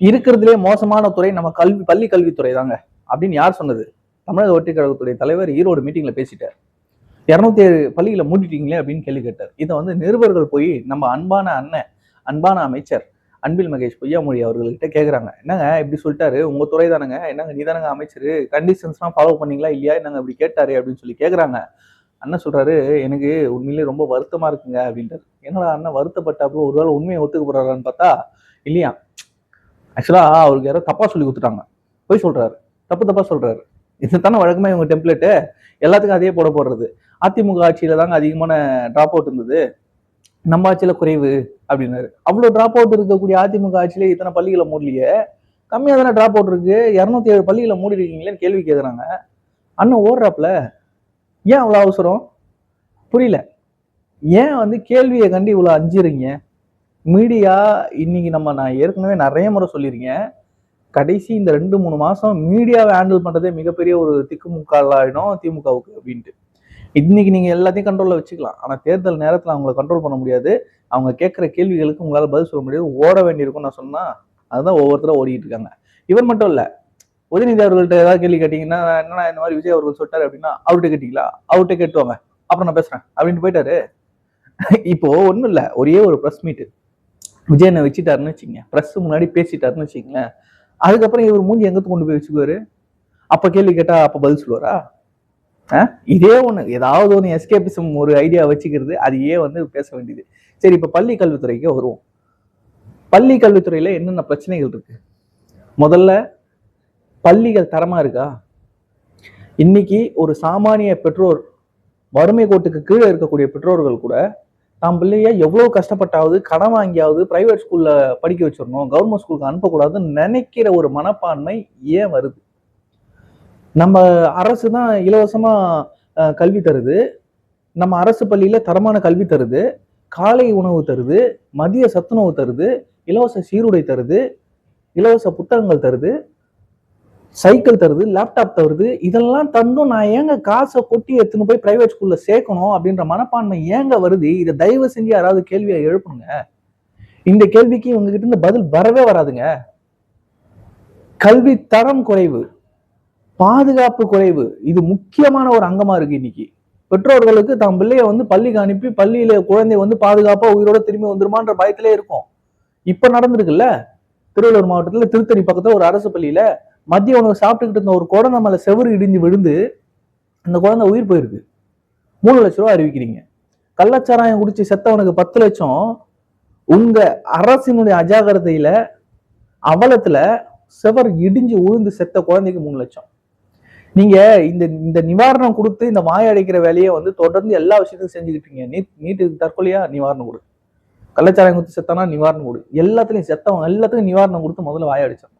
இருக்கிறதுலே மோசமான துறை நம்ம கல்வி பள்ளி கல்வித்துறை தாங்க. அப்படின்னு யார் சொன்னது? தமிழக வெற்றிக் கழகத்துடைய தலைவர் ஈரோடு மீட்டிங்ல பேசிட்டார். இரநூத்தி ஏழு பள்ளிகளை மூடிட்டீங்களே அப்படின்னு கேள்வி கேட்டார். இதை வந்து நிருபர்கள் போய் நம்ம அன்பான அண்ணன் அன்பான அமைச்சர் அன்பில் மகேஷ் பொய்யாமொழி அவர்கள்கிட்ட கேட்குறாங்க என்னங்க இப்படி சொல்லிட்டாரு? உங்க துறை தானங்க. என்னங்க நீ தானங்க அமைச்சர் கண்டிஷன்ஸ்லாம் ஃபாலோ பண்ணீங்களா இல்லையா? என்னங்க இப்படி கேட்டாரு அப்படின்னு சொல்லி கேட்குறாங்க அண்ணன் சொல்றாரு எனக்கு உண்மையிலேயே ரொம்ப வருத்தமா இருக்குங்க அப்படின்றாரு. என்னடா அண்ணன் வருத்தப்பட்டாப்போ ஒருவேளை உண்மையை ஒத்துக்க போறாரான்னு பார்த்தா இல்லையா ஆக்சுவலாக அவருக்கு யாரோ தப்பாக சொல்லி கொடுத்துட்டாங்க. போய் சொல்கிறாரு தப்பு தப்பாக சொல்கிறாரு இது தானே இவங்க டெம்ப்ளேட்டு எல்லாத்துக்கும் அதே போட போடுறது. அதிமுக ஆட்சியில் தாங்க அதிகமான ட்ராப் அவுட் இருந்தது. நம்ம ஆட்சியில் குறைவு அப்படின்னாரு. அவ்வளோ ட்ராப் அவுட் இருக்கக்கூடிய அதிமுக ஆட்சியிலே இத்தனை பள்ளிகளை மூடலையே? கம்மியாக தானே ட்ராப் அவுட் இருக்கு? இரநூத்தி ஏழு பள்ளிகளை மூடி இருக்கீங்களேன்னு கேள்வி கேட்குறாங்க அண்ணன் ஓடுறாப்புல. ஏன் அவ்வளோ அவசரம்? புரியல. ஏன் வந்து கேள்வியை கண்டு இவ்வளோ அஞ்சுறீங்க? மீடியா இன்னைக்கு நம்ம நான் ஏற்கனவே நிறைய முறை சொல்லியிருக்கேன். கடைசி இந்த ரெண்டு மூணு மாசம் மீடியாவை ஹேண்டில் பண்றதே மிகப்பெரிய ஒரு திக்குமுக்காலாயிடும் திமுகவுக்கு அப்படின்ட்டு. இன்னைக்கு நீங்க எல்லாத்தையும் கண்ட்ரோல்ல வச்சுக்கலாம். ஆனா தேர்தல் நேரத்துல அவங்கள கண்ட்ரோல் பண்ண முடியாது. அவங்க கேட்குற கேள்விகளுக்கு உங்களால பதில் சொல்ல முடியாது. ஓட வேண்டியிருக்கும் நான் சொன்னா அதுதான் ஒவ்வொருத்தரும் ஓடிட்டு இருக்காங்க. இவர் மட்டும் இல்ல உதயநிதி அவர்கள்ட்ட ஏதாவது கேள்வி கேட்டீங்கன்னா என்னன்னா இந்த மாதிரி விஜய் அவர்கள் சொல்லிட்டாரு அப்படின்னா அவர்கிட்ட கேட்டீங்களா? அவர்கிட்ட கேட்டுவாங்க. அப்புறம் நான் பேசுறேன். அப்படின்ட்டு போயிட்டாரு. இப்போ ஒன்றும் இல்லை ஒரே ஒரு ப்ரெஸ் மீட்டு விஜய் என்ன வச்சுட்டாருன்னு வச்சுங்க ப்ரெஸ் முன்னாடி பேசிட்டாருன்னு வச்சுங்களேன் அதுக்கப்புறம் இவர் மூஞ்சி எங்கத்து கொண்டு போய் வச்சுக்குவாரு? அப்ப கேள்வி கேட்டா அப்ப பதில் சொல்லுவாரா? இதே ஒண்ணு. ஏதாவது ஒன்று எஸ்கேபிசம் ஒரு ஐடியா வச்சுக்கிறது அதையே வந்து பேச வேண்டியது. சரி இப்ப பள்ளி கல்வித்துறைக்கு வருவோம். பள்ளி கல்வித்துறையில என்னென்ன பிரச்சனைகள் இருக்கு? முதல்ல பள்ளிகள் தரமா இருக்கா? இன்னைக்கு ஒரு சாமானிய பெற்றோர் வறுமை கோட்டுக்கு கீழே இருக்கக்கூடிய பெற்றோர்கள் கூட நம்ம பிள்ளைய எவ்வளவு கஷ்டப்பட்டாவது கடன் வாங்கியாவது பிரைவேட் ஸ்கூல்ல படிக்க வச்சிடணும் கவர்மெண்ட் ஸ்கூலுக்கு அனுப்பக்கூடாதுன்னு நினைக்கிற ஒரு மனப்பான்மை ஏன் வருது? நம்ம அரசு தான் இலவசமா கல்வி தருது. நம்ம அரசு பள்ளியில தரமான கல்வி தருது. காலை உணவு தருது. மதிய சத்துணவு தருது. இலவச சீருடை தருது. இலவச புத்தகங்கள் தருது. சைக்கிள் தருது லேப்டாப் தருது இதெல்லாம் தந்தும் நான் ஏங்க காசை கொட்டி எடுத்துன்னு போய் பிரைவேட் ஸ்கூல்ல சேர்க்கணும் அப்படின்ற மனப்பான்மை ஏங்க வருது? இதை தயவு செஞ்சு யாராவது கேள்வியை எழுப்புங்க இந்த கேள்விக்கு உங்ககிட்ட இருந்து பதில் வரவே வராதுங்க. கல்வி தரம் குறைவு பாதுகாப்பு குறைவு இது முக்கியமான ஒரு அங்கமா இருக்கு இன்னைக்கு. பெற்றோர்களுக்கு தம் பிள்ளைய வந்து பள்ளிக்கு அனுப்பி பள்ளியில குழந்தை வந்து பாதுகாப்பா உயிரோட திரும்பி வந்துருமான்ற பயத்திலே இருக்கும். இப்ப நடந்திருக்குல்ல திருவள்ளூர் மாவட்டத்துல திருத்தணி பக்கத்துல ஒரு அரசு பள்ளியில மதிய உணவு சாப்பிட்டுக்கிட்டு இருந்த ஒரு குழந்தை மேலே செவுரு இடிஞ்சு விழுந்து அந்த குழந்தை உயிர் போயிருக்கு. மூணு லட்ச ரூபா அறிவிக்கிறீங்க. கள்ளச்சாராயம் குடிச்சு செத்தவனுக்கு பத்து லட்சம். உங்க அரசினுடைய அஜாகிரதையில அவலத்துல செவர் இடிஞ்சு உழுந்து செத்த குழந்தைக்கு மூணு லட்சம். நீங்க இந்த இந்த நிவாரணம் கொடுத்து இந்த வாய் அடைக்கிற வேலையை வந்து தொடர்ந்து எல்லா விஷயத்தையும் செஞ்சுக்கிட்டு இருக்கீங்க. நீட் நீட்டுக்கு தற்கொலையா? நிவாரணம் கொடு. கள்ளச்சாராயம் கொடுத்து செத்தானா நிவாரணம் கொடு. எல்லாத்துலயும் செத்தவன் எல்லாத்துக்கும் நிவாரணம் கொடுத்து முதல்ல வாய் அடிச்சோம்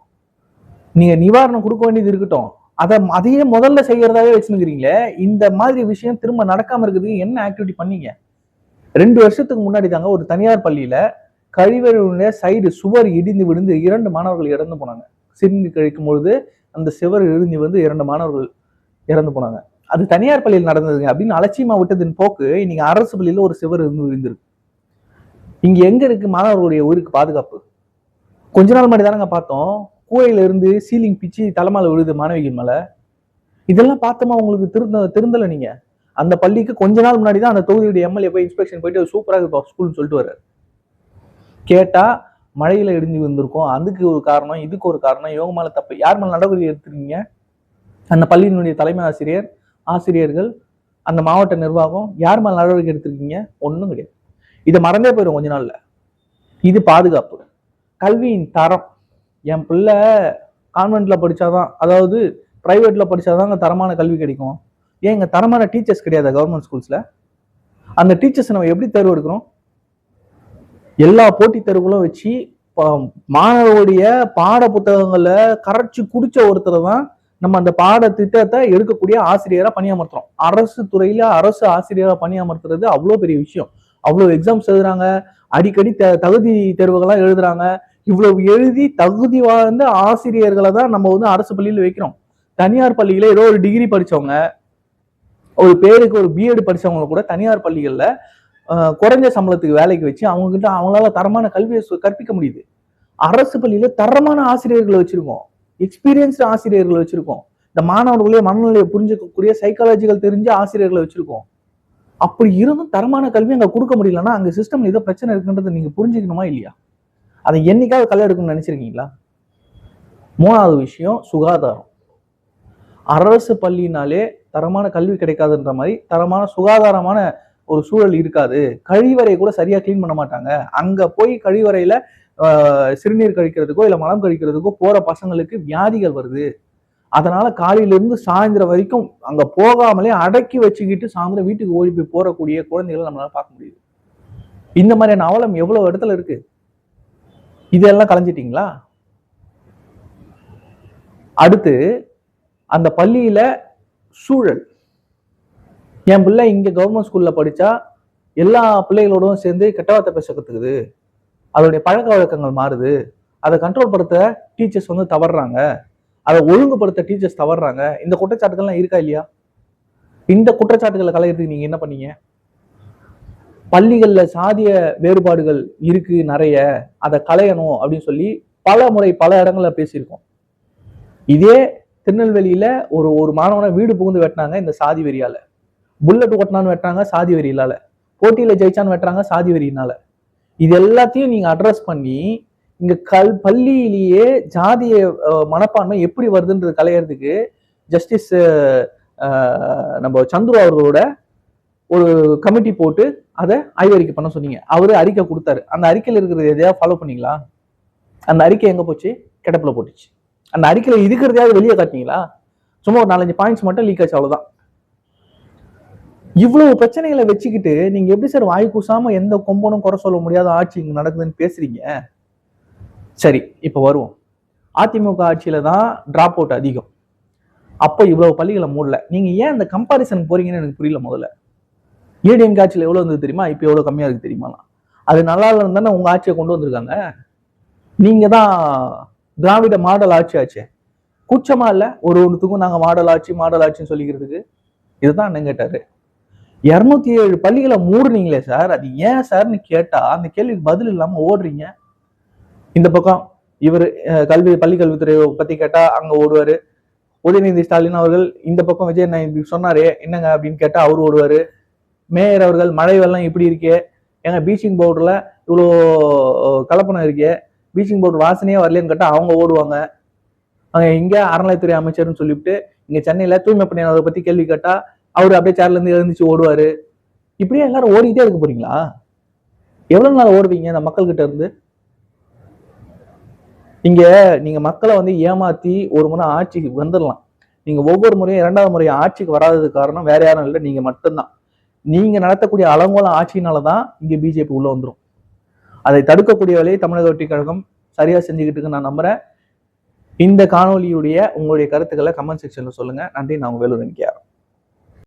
நீங்க நிவாரணம் கொடுக்க வேண்டியது இருக்கட்டும். அதை அதையே முதல்ல செய்யறதாவே வச்சுருக்கிறீங்களே இந்த மாதிரி விஷயம் திரும்ப நடக்காம இருக்கிறதுக்கு என்ன ஆக்டிவிட்டி பண்ணீங்க? ரெண்டு வருஷத்துக்கு முன்னாடி தாங்க ஒரு தனியார் பள்ளியில கழிவறையுடைய சைடு சுவர் இடிந்து விழுந்து இரண்டு மாணவர்கள் இறந்து போனாங்க. சிரிந்து கழிக்கும் பொழுது அந்த சுவர் இடிந்து வந்து இரண்டு மாணவர்கள் இறந்து போனாங்க. அது தனியார் பள்ளியில் நடந்ததுங்க. அப்படின்னு அலட்சியமா விட்டதின் போக்கு இன்னைக்கு அரசு பள்ளியில ஒரு சுவர் இருந்து விழுந்திருக்கு. இங்க எங்க இருக்கு மாணவர்களுடைய உயிருக்கு பாதுகாப்பு? கொஞ்ச நாள் முன்னாடி தானங்க பார்த்தோம். கூரையில இருந்து சீலிங் பிச்சு தலைமையில விழுது மாணவிகள் மேல. இதெல்லாம் பார்த்தோமா உங்களுக்கு திருந்த திருந்தல நீங்க? அந்த பள்ளிக்கு கொஞ்ச நாள் முன்னாடி தான் அந்த தொகுதியுடைய எம்எல்ஏ போய் இன்ஸ்பெக்ஷன் போயிட்டு சூப்பராக இருக்கு ஸ்கூல்னு சொல்லிட்டு வர்றாரு. கேட்டா மழையில இடிஞ்சு வந்திருக்கும் அதுக்கு ஒரு காரணம் இதுக்கு ஒரு காரணம் இவங்க மேல தப்பு. யார் மேல நடவடிக்கை எடுத்துருக்கீங்க? அந்த பள்ளியினுடைய தலைமை ஆசிரியர் ஆசிரியர்கள் அந்த மாவட்ட நிர்வாகம் யார் மேல நடவடிக்கை எடுத்திருக்கீங்க? ஒன்றும் கிடையாது. இதை மறந்தே போயிடும் கொஞ்ச நாள்ல. இது பாதுகாப்பு. கல்வியின் தரம். என் பிள்ளை கான்வென்ட்ல படிச்சாதான் அதாவது பிரைவேட்ல படிச்சாதான் தரமான கல்வி கிடைக்கும். ஏன் இங்கே தரமான டீச்சர்ஸ் கிடையாது கவர்மெண்ட் ஸ்கூல்ஸ்ல அந்த டீச்சர்ஸ் நம்ம எப்படி தேர்வு எடுக்கிறோம் எல்லா போட்டித் தேர்வுகளும் வச்சு மாணவருடைய பாட புத்தகங்களை கரைச்சி குடிச்ச ஒருத்தரை தான் நம்ம அந்த பாட திட்டத்தை எடுக்கக்கூடிய ஆசிரியரா பணியமர்த்துறோம். அரசு துறையில அரசு ஆசிரியரா பணியமர்த்துறது அவ்வளோ பெரிய விஷயம். அவ்வளோ எக்ஸாம்ஸ் எழுதுறாங்க. அடிக்கடி த- தகுதி தேர்வுகள்லாம் எழுதுறாங்க. இவ்வளவு எழுதி தகுதி வாழ்ந்த ஆசிரியர்களை தான் நம்ம வந்து அரசு பள்ளியில் வைக்கிறோம். தனியார் பள்ளியில ஏதோ ஒரு டிகிரி படிச்சவங்க ஒரு பேருக்கு ஒரு பிஎட் படிச்சவங்க கூட தனியார் பள்ளிகளில் குறைஞ்ச சம்பளத்துக்கு வேலைக்கு வச்சு அவங்க கிட்ட அவங்களால தரமான கல்வியை சு- கற்பிக்க முடியுது. அரசு பள்ளியில தரமான ஆசிரியர்களை வச்சிருக்கோம். எக்ஸ்பீரியன்ஸ்டு ஆசிரியர்களை வச்சிருக்கோம். இந்த மாணவர்களே மனநிலையை புரிஞ்சுக்கக்கூடிய சைக்காலஜிக்கல் தெரிஞ்ச ஆசிரியர்களை வச்சிருக்கோம். அப்படி இருந்தும் தரமான கல்வி அங்கே கொடுக்க முடியலன்னா அங்கே சிஸ்டம்ல ஏதோ பிரச்சனை இருக்குன்றதை நீங்க புரிஞ்சுக்கணுமா இல்லையா? அதை என்னைக்காவது களை எடுக்கணும்னு நினைச்சிருக்கீங்களா? மூணாவது விஷயம் சுகாதாரம். அரசு பள்ளினாலே தரமான கல்வி கிடைக்காதுன்ற மாதிரி தரமான சுகாதாரமான ஒரு சூழல் இருக்காது. கழிவறையை கூட சரியா க்ளீன் பண்ண மாட்டாங்க. அங்க போய் கழிவறையில சிறுநீர் கழிக்கிறதுக்கோ இல்ல மலம் கழிக்கிறதுக்கோ போற பசங்களுக்கு வியாதிகள் வருது. அதனால காலையிலேருந்து சாயந்தரம் வரைக்கும் அங்க போகாமலே அடக்கி வச்சுக்கிட்டு சாயந்தரம் வீட்டுக்கு ஓடி போய் போறக்கூடிய குழந்தைகளை நம்மளால பார்க்க முடியுது. இந்த மாதிரியான அவலம் எவ்வளவு இடத்துல இருக்கு? இதெல்லாம் கலைஞ்சிட்டிங்களா? அடுத்து அந்த பள்ளியில சூழல். என் பிள்ளை இங்க கவர்மெண்ட் ஸ்கூல்ல படிச்சா எல்லா பிள்ளைகளோடும் சேர்ந்து கெட்ட வார்த்தை பேச கத்துக்குது. அதோடைய பழக்க வழக்கங்கள் மாறுது. அதை கண்ட்ரோல் படுத்த டீச்சர்ஸ் வந்து தவறுறாங்க. அதை ஒழுங்குபடுத்த டீச்சர்ஸ் தவறுறாங்க. இந்த குற்றச்சாட்டுகள்லாம் இருக்கா இல்லையா? இந்த குற்றச்சாட்டுகளை கலையிறதுக்கு நீங்க என்ன பண்ணீங்க? பள்ளிகளில் சாதிய வேறுபாடுகள் இருக்கு நிறைய அதை களையணும் அப்படின்னு சொல்லி பல முறை பல இடங்கள்ல பேசியிருக்கோம். இதே திருநெல்வேலியில ஒரு ஒரு மாணவனை வீடு புகுந்து வெட்டினாங்க இந்த சாதி வெறியால. புல்லட் ஓட்டினான்னு வெட்டுறாங்க சாதி வெறியினால. போட்டியில ஜெயிச்சான்னு வெட்டுறாங்க சாதி வெறியினால. இது எல்லாத்தையும் நீங்க அட்ரஸ் பண்ணி இங்க கல் பள்ளியிலேயே ஜாதிய மனப்பான்மை எப்படி வருதுன்றது கலையறதுக்கு ஜஸ்டிஸ் நம்ம சந்துரு அவர்களோட ஒரு கமிட்டி போட்டு அதை ஆய்வறிக்கை பண்ண சொன்னீங்க. அவரு அறிக்கை கொடுத்தாரு. அந்த அறிக்கையில் இருக்கிறது எதையாவது ஃபாலோ பண்ணீங்களா? அந்த அறிக்கை எங்க போச்சு? கிடப்பில் போட்டுச்சு. அந்த அறிக்கையில் இருக்கிறதையாவது வெளியே காட்டினீங்களா? சும்மா ஒரு நாலஞ்சு பாயிண்ட்ஸ் மட்டும் லீக் ஆச்சு அவ்வளோதான் இவ்வளவு பிரச்சனைகளை வச்சுக்கிட்டு நீங்க எப்படி சார் வாய் கூசாம எந்த கொம்பனும் குறை சொல்ல முடியாத ஆட்சி இங்க நடக்குதுன்னு பேசுறீங்க? சரி இப்போ வருவோம். அதிமுக ஆட்சியில தான் டிராப் அவுட் அதிகம். அப்போ இவ்வளவு பள்ளிகளை மூடல. நீங்க ஏன் இந்த கம்பாரிசன் போறீங்கன்னு எனக்கு புரியல முதல்ல. ஏடிஎம் காட்சியில் எவ்வளோ இருந்தது தெரியுமா? இப்போ எவ்வளோ கம்மியாக இருக்குது தெரியுமா? அது நல்லா இருந்தானே உங்க ஆட்சியை கொண்டு வந்திருக்காங்க. நீங்க தான் திராவிட மாடல் ஆட்சி ஆச்சே. கூச்சமாக இல்லை? ஒரு ஒருத்துக்கும் நாங்கள் மாடல் ஆட்சி மாடல் ஆட்சின்னு சொல்லிக்கிறதுக்கு? இதுதான் என்ன கேட்டாரு. இரநூத்தி ஏழு பள்ளிகளை மூடுனீங்களே சார். அது ஏன் சார்னு கேட்டால் அந்த கேள்விக்கு பதில் இல்லாமல் ஓடுறீங்க. இந்த பக்கம் இவர் கல்வி பள்ளி கல்வித்துறை பத்தி கேட்டால் அங்கே ஓடுவாரு. உதயநிதி ஸ்டாலின் அவர்கள் இந்த பக்கம் விஜய் நான் இப்படி சொன்னாரே என்னங்க அப்படின்னு கேட்டால் அவர் ஓடுவாரு. மேயர் அவர்கள் மழை வெள்ளம் இப்படி இருக்கே. ஏங்க பீச்சிங் பவுடரில் இவ்வளோ கலப்பணம் இருக்கே. பீச்சிங் பவுடர் வாசனையே வரலன்னு கேட்டால் அவங்க ஓடுவாங்க. அங்கே இங்கே அறநிலைத்துறை அமைச்சர்னு சொல்லிவிட்டு இங்கே சென்னையில் தூய்மை பணியாளரை பற்றி கேள்வி கேட்டால் அவர் அப்படியே சேர்லேருந்து எழுந்துச்சு ஓடுவார். இப்படியே எல்லாரும் ஓடிக்கிட்டே இருக்க போறீங்களா? எவ்வளோ நாள் ஓடுவீங்க அந்த மக்கள்கிட்ட இருந்து? இங்க நீங்க மக்களை வந்து ஏமாத்தி ஒரு முறை ஆட்சிக்கு வந்துடலாம். நீங்க ஒவ்வொரு முறையும் இரண்டாவது முறை ஆட்சிக்கு வராததுக்கு காரணம் வேற யாரும் இல்லை நீங்க மட்டும்தான். நீங்கள் நடத்தக்கூடிய அலங்கோலம் ஆட்சியினால தான் இங்கே பிஜேபி உள்ளே வந்துடும் அதை தடுக்கக்கூடிய வேலையை தமிழக வெற்றி கழகம் சரியாக செஞ்சுக்கிட்டு நான் நம்புகிறேன் இந்த காணொலியுடைய உங்களுடைய கருத்துக்களை கமெண்ட் செக்ஷனில் சொல்லுங்க. நன்றி நான் உங்கள் வேலூர் நினைக்கிறேன்